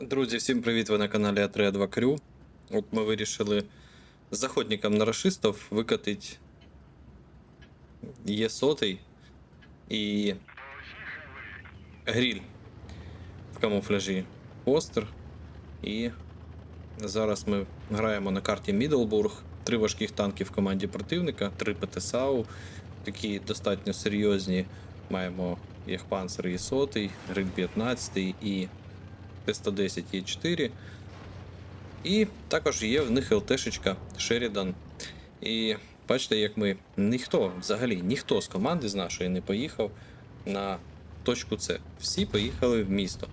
Друзі, всім привіт! Ви на каналі А3 2 Крю. От ми вирішили з заходником на расистов викатити є сотий і гріль в камуфляжі постер. І зараз ми граємо на карті Мідлбург. Три важких танки в команді противника, три ПТСАУ, такі достатньо серйозні. Маємо Єхпанцер є сотий, гриль 15 і Т-110 є 4. І також є в них ЛТшечка Шерідан. І бачите, як ми ніхто, взагалі ніхто з команди з нашої не поїхав на точку С. Всі поїхали в місто.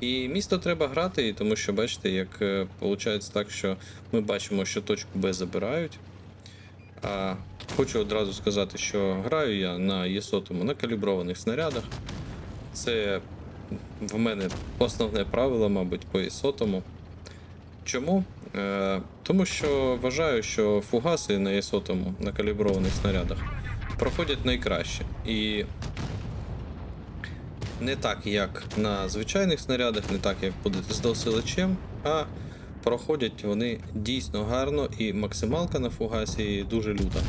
І місто треба грати, тому що бачите, як виходить так, що ми бачимо, що точку Б забирають. А хочу одразу сказати, що граю я на ЄСОТому на каліброваних снарядах. Це в мене основне правило, мабуть, по ІСОТому. Чому? Е, тому що вважаю, що фугаси на ІСОТому на каліброваних снарядах проходять найкраще. І не так, як на звичайних снарядах, не так, як буде з досилачем, а проходять вони дійсно гарно і максималка на фугасі дуже люта.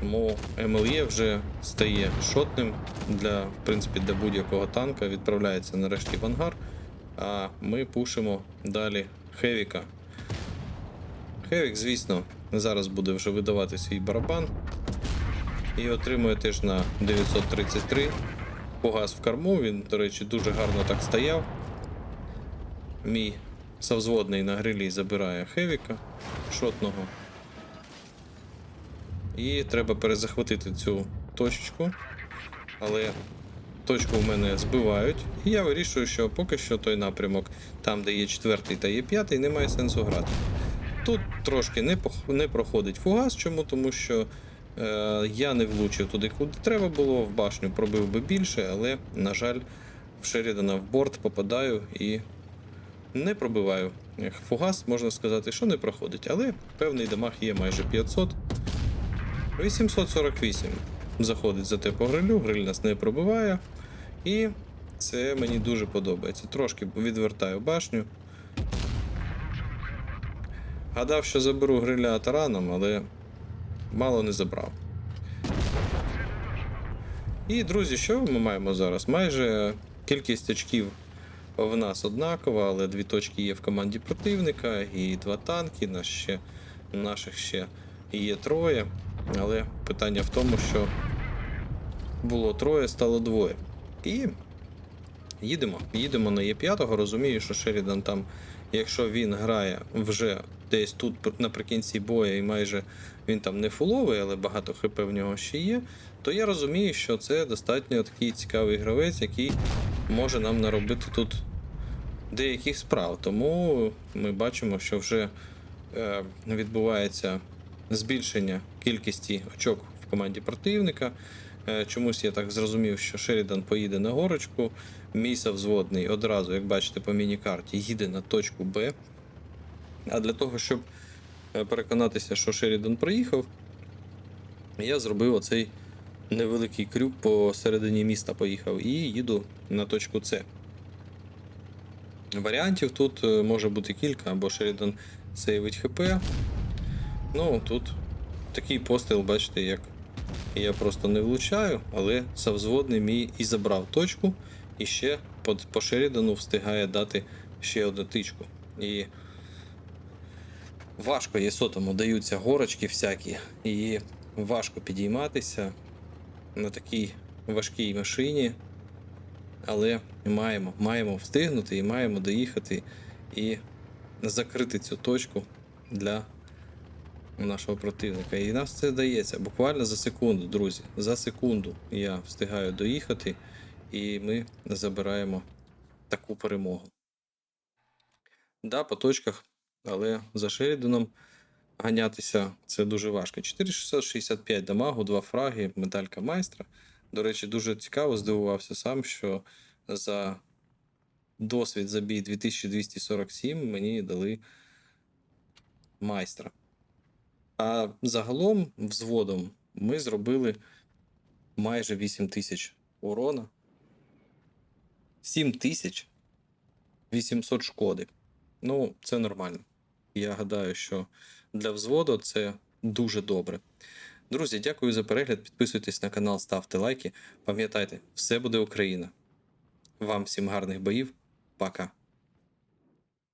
Тому МЛЄ вже стає шотним для, в принципі, для будь-якого танка. Відправляється нарешті в ангар. А ми пушимо далі Хевіка. Хевік, звісно, зараз буде вже видавати свій барабан. І отримує теж на 933 погас в корму. Він, до речі, дуже гарно так стояв. Мій совзводний на грилі забирає Хевіка шотного. І треба перезахватити цю точечку. Але точку в мене збивають. І я вирішую, що поки що той напрямок, там, де є четвертий та є п'ятий, немає сенсу грати. Тут трошки не, не проходить фугас. Чому? Тому що е, я не влучив туди, куди треба було, в башню пробив би більше, але, на жаль, в Шерідана в борт попадаю і не пробиваю. Фугас, можна сказати, що не проходить, але певний дамаг є майже 500. 848 заходить за те по грилю, гриль нас не пробиває. І це мені дуже подобається. Трошки відвертаю башню. Гадав, що заберу гриля тараном, але мало не забрав. І, друзі, що ми маємо зараз? Майже кількість очків в нас однакова, але дві точки є в команді противника, і два танки, нас ще, наших ще є троє. Але питання в тому, що було троє, стало двоє. І їдемо. Їдемо на Є5. Розумію, що Шерідан там, якщо він грає вже десь тут наприкінці боя, і майже він там не фуловий, але багато хп в нього ще є, то я розумію, що це достатньо такий цікавий гравець, який може нам наробити тут деяких справ. Тому ми бачимо, що вже е, відбувається збільшення кількості очок в команді противника. Е, Чомусь я так зрозумів, що Шерідан поїде на горочку. Мій взводний одразу, як бачите по міні-карті, їде на точку Б. А для того, щоб е, переконатися, що Шерідан проїхав, я зробив оцей невеликий крюк по середині міста поїхав і їду на точку С. Варіантів тут е, може бути кілька, або Шерідан сейвить ХП, Ну, тут такий постріл, бачите, як я просто не влучаю, але совзводний мій і забрав точку, і ще по, Шерідану встигає дати ще одну тичку. І важко є сотому даються горочки всякі, і важко підійматися на такій важкій машині. Але маємо, маємо встигнути і маємо доїхати і закрити цю точку для нашого противника. І нас це дається буквально за секунду, друзі. За секунду я встигаю доїхати, і ми забираємо таку перемогу. Да, по точках, але за Шеріданом ганятися це дуже важко. 4665 дамагу, 2 фраги, медалька майстра. До речі, дуже цікаво здивувався сам, що за досвід забій 2247 мені дали майстра. А загалом взводом ми зробили майже 8 тисяч урона. 7 тисяч 800 шкоди. Ну, це нормально. Я гадаю, що для взводу це дуже добре. Друзі, дякую за перегляд. Підписуйтесь на канал, ставте лайки. Пам'ятайте, все буде Україна. Вам всім гарних боїв. Пока.